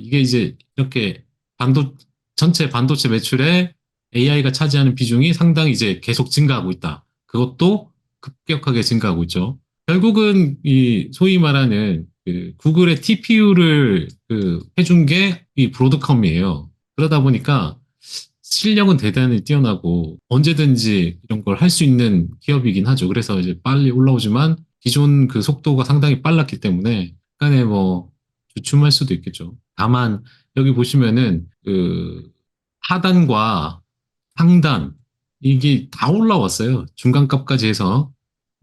이게 이제 이렇게 반도 전체 반도체 매출에 AI가 차지하는 비중이 상당히 이제 계속 증가하고 있다. 그것도 급격하게 증가하고 있죠. 결국은 이 소위 말하는 그 구글의 TPU를 그 해준 게 이 브로드컴이에요. 그러다 보니까 실력은 대단히 뛰어나고 언제든지 이런 걸 할 수 있는 기업이긴 하죠. 그래서 이제 빨리 올라오지만 기존 그 속도가 상당히 빨랐기 때문에 약간의 뭐 주춤할 수도 있겠죠. 다만 여기 보시면은 그 하단과 상단 이게 다 올라왔어요. 중간값까지 해서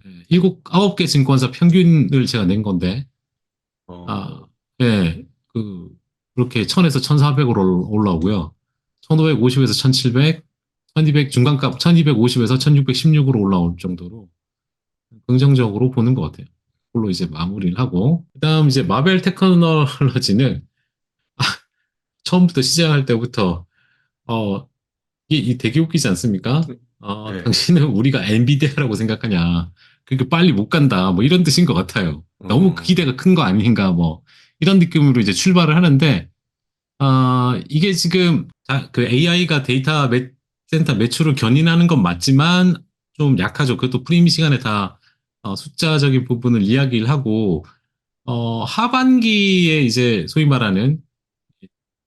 예, 일곱 아홉 개 증권사 평균을 제가 낸 건데 어, 아, 예, 그, 그렇게 1000에서 1400으로 올라오고요. 1550에서 1700, 1200 중간값 1250에서 1616으로 올라올 정도로 긍정적으로 보는 것 같아요. 그걸로 이제 마무리를 하고, 그 다음 이제 마벨 테크놀로지는, 아, 처음부터 시작할 때부터, 어, 이게 이 되게 웃기지 않습니까? 어, 네. 당신은 우리가 엔비디아라고 생각하냐. 그러니까 빨리 못 간다. 뭐 이런 뜻인 것 같아요. 너무 음. 기대가 큰 거 아닌가. 뭐 이런 느낌으로 이제 출발을 하는데, 아, 이게 지금 자, 그 AI가 데이터 매, 센터 매출을 견인하는 건 맞지만 좀 약하죠. 그것도 프리미 시간에 다 어, 숫자적인 부분을 이야기를 하고, 어, 하반기에 이제 소위 말하는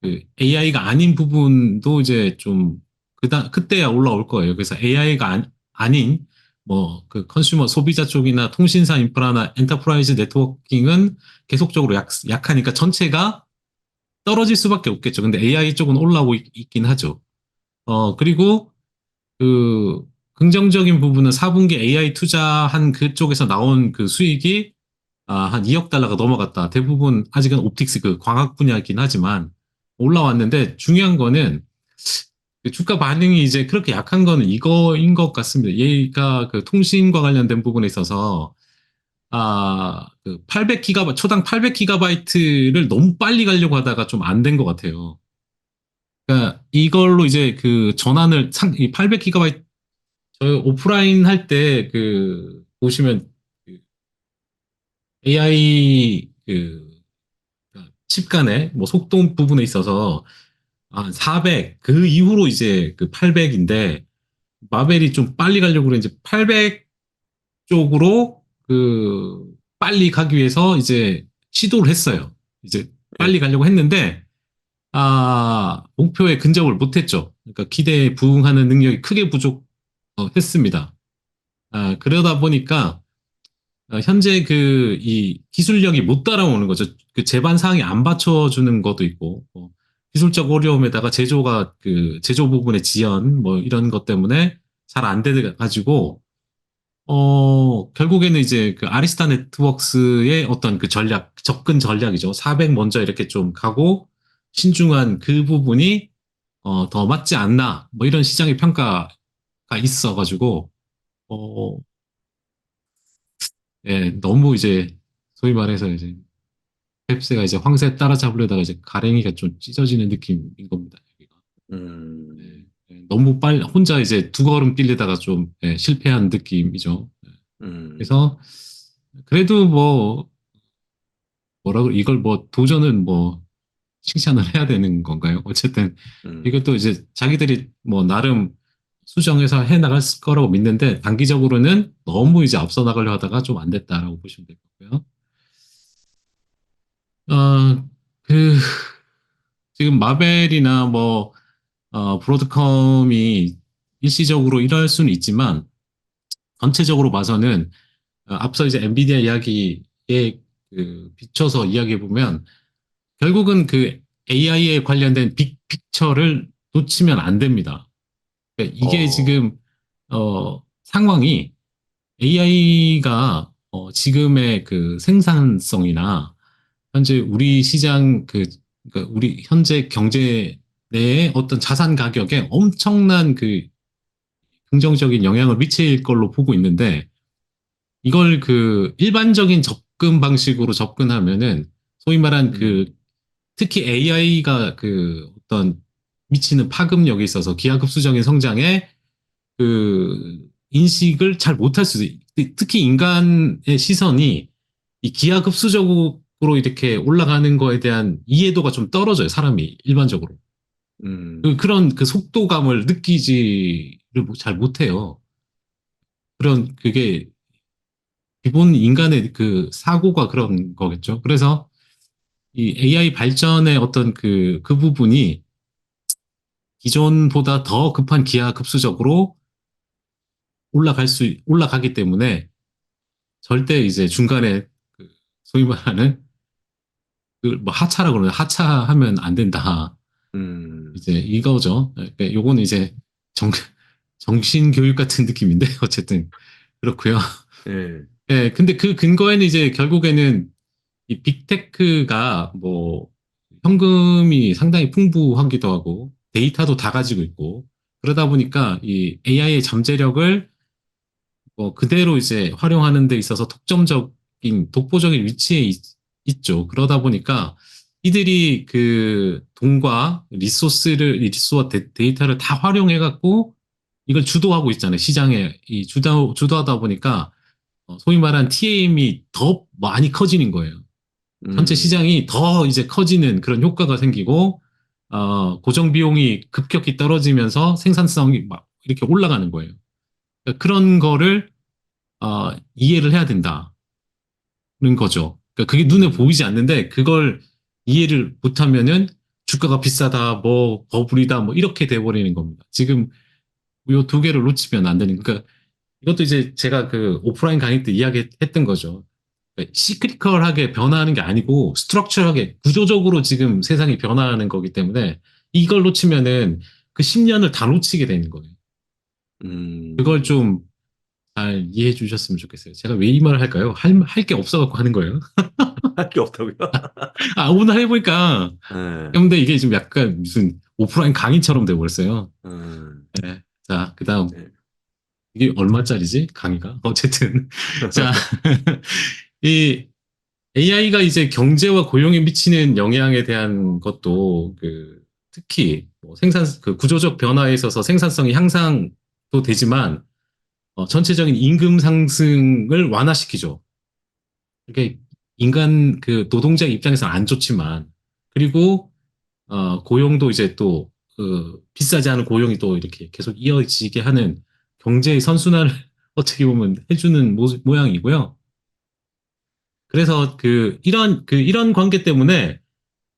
그 AI가 아닌 부분도 이제 좀 그다 그때야 올라올 거예요. 그래서 AI가 안, 아닌 뭐 그 컨슈머 소비자 쪽이나 통신사 인프라나 엔터프라이즈 네트워킹은 계속적으로 약, 약하니까 전체가 떨어질 수밖에 없겠죠. 근데 AI 쪽은 올라오고 있, 긴 하죠. 어 그리고 그 긍정적인 부분은 4분기 AI 투자한 그쪽에서 나온 그 수익이 아, 한 2억 달러가 넘어갔다. 대부분 아직은 옵틱스 그 광학 분야이긴 하지만 올라왔는데 중요한 거는 그 주가 반응이 이제 그렇게 약한 거는 이거인 것 같습니다. 얘가 그 통신과 관련된 부분에 있어서 아, 그 800기가 초당 800기가바이트를 너무 빨리 가려고 하다가 좀 안 된 것 같아요. 그러니까 이걸로 이제 그 전환을 상, 이 800기가바이트 저희 오프라인 할 때 그 보시면 그 AI 그 칩 간의 뭐 속도 부분에 있어서 아, 400, 그 이후로 이제 그 800인데, 마벨이 좀 빨리 가려고 그래, 이제 800 쪽으로 그, 빨리 가기 위해서 이제 시도를 했어요. 이제 빨리 가려고 했는데, 아, 목표에 근접을 못했죠. 그러니까 기대에 부응하는 능력이 크게 부족했습니다. 아, 그러다 보니까, 어, 현재 그, 이 기술력이 못 따라오는 거죠. 그 제반 사항이 안 받쳐주는 것도 있고, 뭐 기술적 어려움에다가 제조가 그 제조 부분의 지연 뭐 이런 것 때문에 잘 안 돼 가지고 어 결국에는 이제 그 아리스타 네트워크스의 어떤 그 전략 접근 전략이죠. 400 먼저 이렇게 좀 가고 신중한 그 부분이 어 더 맞지 않나 뭐 이런 시장의 평가가 있어 가지고 어 예, 너무 이제 소위 말해서 이제 펩스가 이제 황새 따라잡으려다가 이제 가랭이가 좀 찢어지는 느낌인 겁니다. 여기가. 음, 네, 네, 너무 빨리 혼자 이제 두 걸음 뛰려다가 좀 예, 실패한 느낌이죠. 음, 그래서 그래도 뭐 뭐라 그 이걸 뭐 도전은 뭐 칭찬을 해야 되는 건가요? 어쨌든 음, 이것도 이제 자기들이 뭐 나름 수정해서 해 나갈 거라고 믿는데 단기적으로는 너무 이제 앞서 나가려 하다가 좀 안 됐다라고 보시면 될 거고요. 어, 그, 지금 마벨이나 뭐, 어, 브로드컴이 일시적으로 이럴 수는 있지만, 전체적으로 봐서는, 어, 앞서 이제 엔비디아 이야기에 그 비춰서 이야기해 보면, 결국은 그 AI에 관련된 빅픽처를 놓치면 안 됩니다. 그러니까 이게 어. 지금, 어, 상황이 AI가 어, 지금의 그 생산성이나 현재 우리 시장 그 그러니까 우리 현재 경제 내에 어떤 자산 가격에 엄청난 그 긍정적인 영향을 미칠 걸로 보고 있는데 이걸 그 일반적인 접근 방식으로 접근하면은 소위 말한 그 특히 AI가 그 어떤 미치는 파급력에 있어서 기하급수적인 성장에 그 인식을 잘 못할 수도 있, 특히 인간의 시선이 이 기하급수적으로 으로 이렇게 올라가는 거에 대한 이해도가 좀 떨어져요, 사람이 일반적으로. 음. 그, 그런 그 속도감을 느끼지를 못- 잘 못해요. 그런, 그게 기본 인간의 그 사고가 그런 거겠죠. 그래서 이 AI 발전의 어떤 그, 그 부분이 기존보다 더 급한 기하 급수적으로 올라갈 수, 올라가기 때문에 절대 이제 중간에 그 소위 말하는 그뭐 하차라고 그러는 하차하면 안 된다. 음. 이제 이거죠. 그러니까 요거는 이제 정, 정신 교육 같은 느낌인데 어쨌든 그렇고요. 예. 예, 근데 그 근거에는 이제 결국에는 이 빅테크가 뭐 현금이 상당히 풍부하기도 하고 데이터도 다 가지고 있고 그러다 보니까 이 AI의 잠재력을 뭐 그대로 이제 활용하는 데 있어서 독점적인 독보적인 위치에 있, 있죠. 그러다 보니까 이들이 그 돈과 리소스를 리소스와 데, 데이터를 다 활용해 갖고 이걸 주도하고 있잖아요. 시장에 이 주도 주도하다 보니까 어, 소위 말한 TAM이 더 많이 커지는 거예요. 전체 음. 시장이 더 이제 커지는 그런 효과가 생기고 어, 고정 비용이 급격히 떨어지면서 생산성이 막 이렇게 올라가는 거예요. 그러니까 그런 거를 어, 이해를 해야 된다는 거죠. 그러니까 그게 눈에 보이지 않는데 그걸 이해를 못하면은 주가가 비싸다, 뭐 버블이다, 뭐 이렇게 돼버리는 겁니다. 지금 요두 개를 놓치면 안 되는. 그러니까 이것도 이제 제가 그 오프라인 강의 때 이야기했던 거죠. 시크리컬하게 변화하는 게 아니고 스트럭처하게 구조적으로 지금 세상이 변화하는 거기 때문에 이걸 놓치면은 그 10년을 다 놓치게 되는 거예요. 음. 그걸 좀 잘 이해해 주셨으면 좋겠어요. 제가 왜 이 말을 할까요? 할, 할 게 없어갖고 하는 거예요. 할 게 없다고요? 아, 오늘 해보니까. 예. 근데 이게 좀 약간 무슨 오프라인 강의처럼 돼버렸어요. 음. 네. 자, 그 다음. 네. 이게 얼마짜리지? 강의가? 어쨌든. 자, 이 AI가 이제 경제와 고용에 미치는 영향에 대한 것도 그 특히 뭐 생산 그 구조적 변화에 있어서 생산성이 향상도 되지만 어, 전체적인 임금 상승을 완화시키죠. 이게 인간 그 노동자 입장에서는 안 좋지만 그리고 어, 고용도 이제 또 그 비싸지 않은 고용이 또 이렇게 계속 이어지게 하는 경제의 선순환을 어떻게 보면 해주는 모, 모양이고요. 그래서 그 이런 그 이런 관계 때문에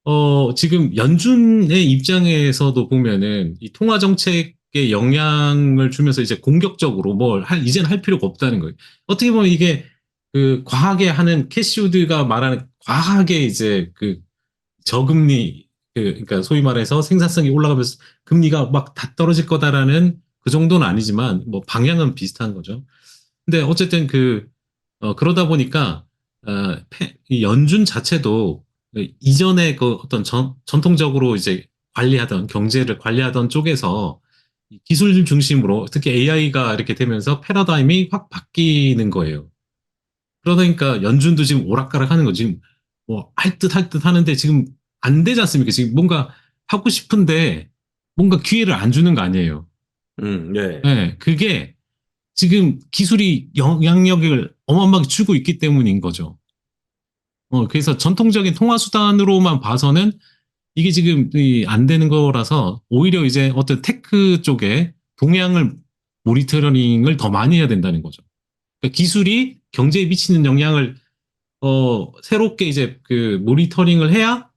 어 지금 연준의 입장에서도 보면은 이 통화 정책에 영향을 주면서 이제 공격적으로 뭘 할, 이제는 할 필요가 없다는 거예요. 어떻게 보면 이게 그 과하게 하는 캐시우드가 말하는 과하게 이제 그 저금리 그 그러니까 소위 말해서 생산성이 올라가면서 금리가 막 다 떨어질 거다라는 그 정도는 아니지만 뭐 방향은 비슷한 거죠. 근데 어쨌든 그 어, 그러다 보니까 어, 이 연준 자체도 그 이전에 그 어떤 전, 전통적으로 이제 관리하던 경제를 관리하던 쪽에서 이 기술 중심으로 특히 AI가 이렇게 되면서 패러다임이 확 바뀌는 거예요. 그러니까 연준도 지금 오락가락 하는 거 지금 뭐 할 듯 할 듯 하는데 지금 안 되지 않습니까? 지금 뭔가 하고 싶은데 뭔가 기회를 안 주는 거 아니에요. 음, 네. 네, 그게 지금 기술이 영향력을 어마어마하게 주고 있기 때문인 거죠. 어, 그래서 전통적인 통화 수단으로만 봐서는 이게 지금 이안 되는 거라서 오히려 이제 어떤 테크 쪽에 동향을 모니터링을 더 많이 해야 된다는 거죠. 그러니까 기술이 경제에 미치는 영향을 어, 새롭게 이제 그 모니터링을 해야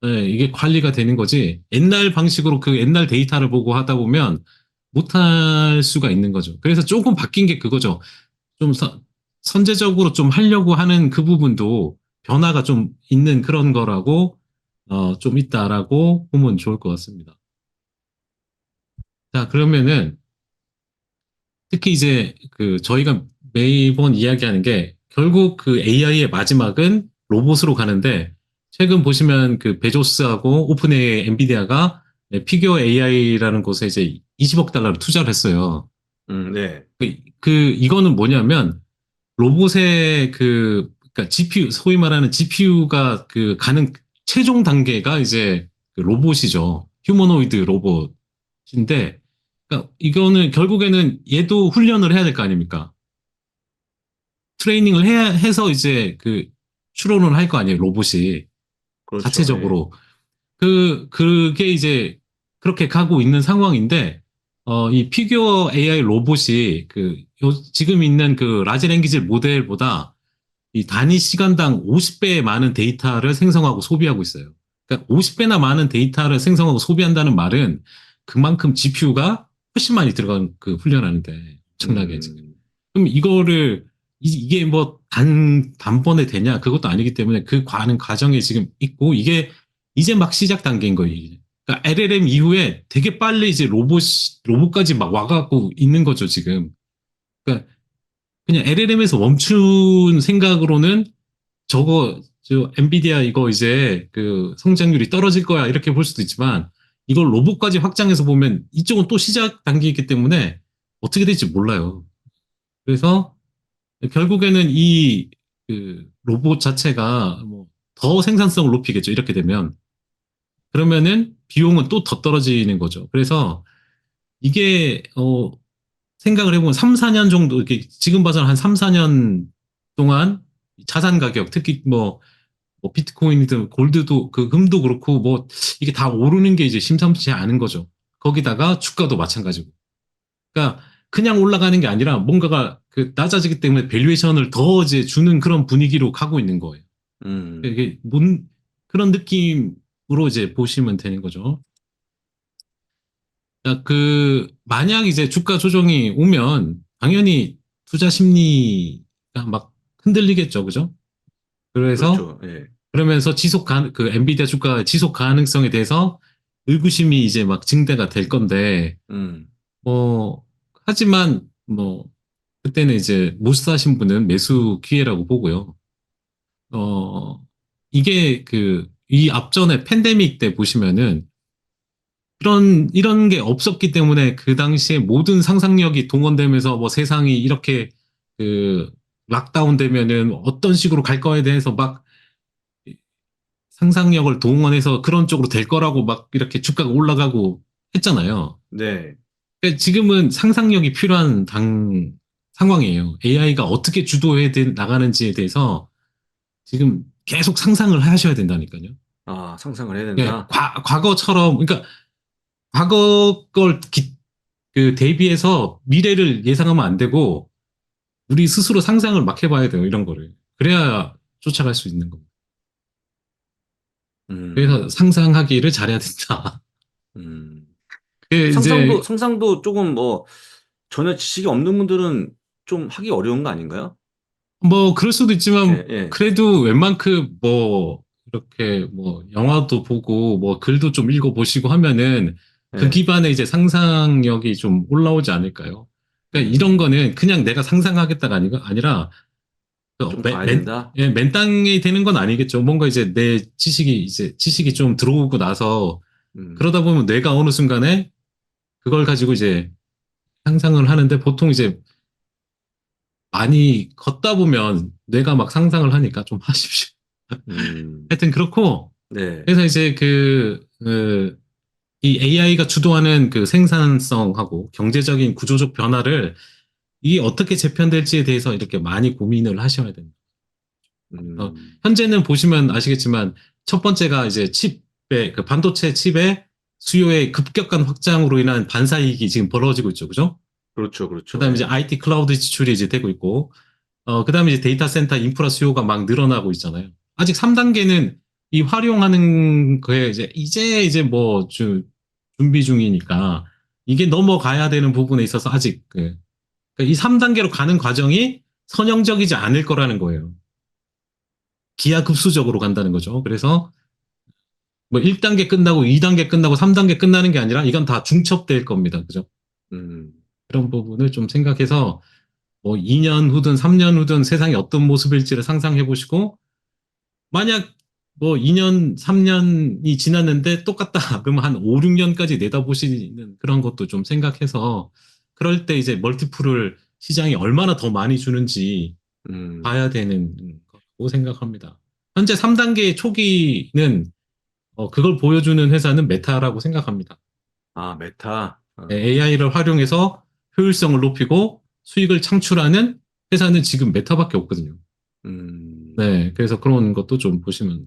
네, 이게 관리가 되는 거지. 옛날 방식으로 그 옛날 데이터를 보고 하다 보면 못할 수가 있는 거죠. 그래서 조금 바뀐 게 그거죠. 좀 선- 선제적으로 좀 하려고 하는 그 부분도 변화가 좀 있는 그런 거라고 어, 좀 있다라고 보면 좋을 것 같습니다. 자, 그러면은 특히 이제 그 저희가 매번 이야기하는 게 결국 그 AI의 마지막은 로봇으로 가는데 최근 보시면 그 베조스하고 오픈 AI 엔비디아가 피규어 AI라는 곳에 이제 20억 달러를 투자를 했어요. 음, 네. 그, 그 이거는 뭐냐면 로봇의 그 그러니까 GPU 소위 말하는 GPU가 그 가는 최종 단계가 이제 그 로봇이죠. 휴머노이드 로봇인데 그러니까 이거는 결국에는 얘도 훈련을 해야 될 거 아닙니까? 트레이닝을 해야 해서 이제 그 추론을 할 거 아니에요, 로봇이. 그렇죠. 자체적으로. 그, 그게 이제 그렇게 가고 있는 상황인데, 어, 이 피규어 AI 로봇이 그, 요- 지금 있는 그 라지 랭귀지 모델보다 이 단위 시간당 50배 많은 데이터를 생성하고 소비하고 있어요. 그러니까 50배나 많은 데이터를 생성하고 소비한다는 말은 그만큼 GPU가 훨씬 많이 들어간 그 훈련하는데 엄청나게 음, 지금. 그럼 이거를 이, 게 뭐 단, 단번에 되냐? 그것도 아니기 때문에 그 과는 과정에 지금 있고 이게 이제 막 시작 단계인 거예요. 그러니까 LLM 이후에 되게 빨리 이제 로봇, 로봇까지 막 와갖고 있는 거죠, 지금. 그러니까 그냥 LLM에서 멈춘 생각으로는 저거, 저, 엔비디아 이거 이제 그 성장률이 떨어질 거야. 이렇게 볼 수도 있지만 이걸 로봇까지 확장해서 보면 이쪽은 또 시작 단계이기 때문에 어떻게 될지 몰라요. 그래서 결국에는 이 그 로봇 자체가 뭐 더 생산성을 높이겠죠. 이렇게 되면 그러면은 비용은 또 더 떨어지는 거죠. 그래서 이게 어 생각을 해보면 3, 4년 정도 이렇게 지금 봐서는 한 3, 4년 동안 자산 가격 특히 뭐, 뭐 비트코인이든 골드도 그 금도 그렇고 뭐 이게 다 오르는 게 이제 심상치 않은 거죠. 거기다가 주가도 마찬가지고. 그러니까 그냥 올라가는 게 아니라 뭔가가 그 낮아지기 때문에 밸류에이션을 더 이제 주는 그런 분위기로 가고 있는 거예요. 음, 이게 뭔 그런 느낌 으로 이제 보시면 되는 거죠. 자, 그 만약 이제 주가 조정이 오면 당연히 투자 심리가 막 흔들리겠죠, 그죠? 그래서 그렇죠. 예. 그러면서 지속 가, 그 엔비디아 주가 지속 가능성에 대해서 의구심이 이제 막 증대가 될 건데 음, 뭐 하지만 뭐 그때는 이제 못 사신 분은 매수 기회라고 보고요. 어 이게 그 이 앞전에 팬데믹 때 보시면은 이런 이런 게 없었기 때문에 그 당시에 모든 상상력이 동원되면서 뭐 세상이 이렇게 그 락다운 되면은 어떤 식으로 갈 거에 대해서 막 상상력을 동원해서 그런 쪽으로 될 거라고 막 이렇게 주가가 올라가고 했잖아요. 네. 그러니까 지금은 상상력이 필요한 당 상황이에요. AI가 어떻게 주도해 되- 나가는지에 대해서 지금 계속 상상을 하셔야 된다니까요. 아, 상상을 해야 예, 된다. 과, 과거처럼 그러니까 과거 걸 기- 그 대비해서 미래를 예상하면 안 되고 우리 스스로 상상을 막 해봐야 돼요. 이런 거를 그래야 쫓아갈 수 있는 겁니다. 음, 그래서 상상하기를 잘해야 된다. 음. 그 이제 상상도, 상상도 조금 뭐, 전혀 지식이 없는 분들은 좀 하기 어려운 거 아닌가요? 뭐 그럴 수도 있지만 예, 예. 그래도 웬만큼 뭐 이렇게 뭐 영화도 보고 뭐 글도 좀 읽어 보시고 하면은 그 예. 기반에 이제 상상력이 좀 올라오지 않을까요? 그러니까 이런 거는 그냥 내가 상상하겠다가 아니, 아니라 그좀 맨- 봐야 맨- 된다. 예, 맨땅이 되는 건 아니겠죠. 뭔가 이제 내 지식이 이제 지식이 좀 들어오고 나서 음, 그러다 보면 뇌가 어느 순간에 그걸 가지고 이제 상상을 하는데 보통 이제 많이 걷다 보면 뇌가 막 상상을 하니까 좀 하십시오. 음, 하여튼 그렇고 네. 그래서 이제 그, 그, 이 AI가 주도하는 그 생산성하고 경제적인 구조적 변화를 이게 어떻게 재편될지에 대해서 이렇게 많이 고민을 하셔야 됩니다. 음, 어, 현재는 보시면 아시겠지만 첫 번째가 이제 칩의 그 반도체 칩의 수요의 급격한 확장으로 인한 반사 이익이 지금 벌어지고 있죠. 그죠? 그렇죠, 그렇죠. 그다음에 이제 예. IT 클라우드 지출이 이제 되고 있고, 어, 그다음에 이제 데이터 센터 인프라 수요가 막 늘어나고 있잖아요. 아직 3단계는 이 활용하는 거에 이제, 이제, 이제 뭐, 주, 준비 중이니까, 이게 넘어가야 되는 부분에 있어서 아직, 그, 그러니까 이 3단계로 가는 과정이 선형적이지 않을 거라는 거예요. 기하급수적으로 간다는 거죠. 그래서, 뭐 1단계 끝나고 2단계 끝나고 3단계 끝나는 게 아니라 이건 다 중첩될 겁니다. 그죠? 음, 그런 부분을 좀 생각해서 뭐 2년 후든 3년 후든 세상이 어떤 모습일지를 상상해 보시고 만약 뭐 2년, 3년이 지났는데 똑같다. 그러면 한 5, 6년까지 내다보시는 그런 것도 좀 생각해서 그럴 때 이제 멀티플을 시장이 얼마나 더 많이 주는지 음, 봐야 되는 거라고 생각합니다. 현재 3단계 초기는 어, 그걸 보여주는 회사는 메타라고 생각합니다. 아, 메타. 아, AI를 활용해서 효율성을 높이고 수익을 창출하는 회사는 지금 메타밖에 없거든요. 음, 음. 네, 그래서 그런 것도 좀 보시면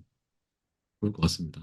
좋을 것 같습니다.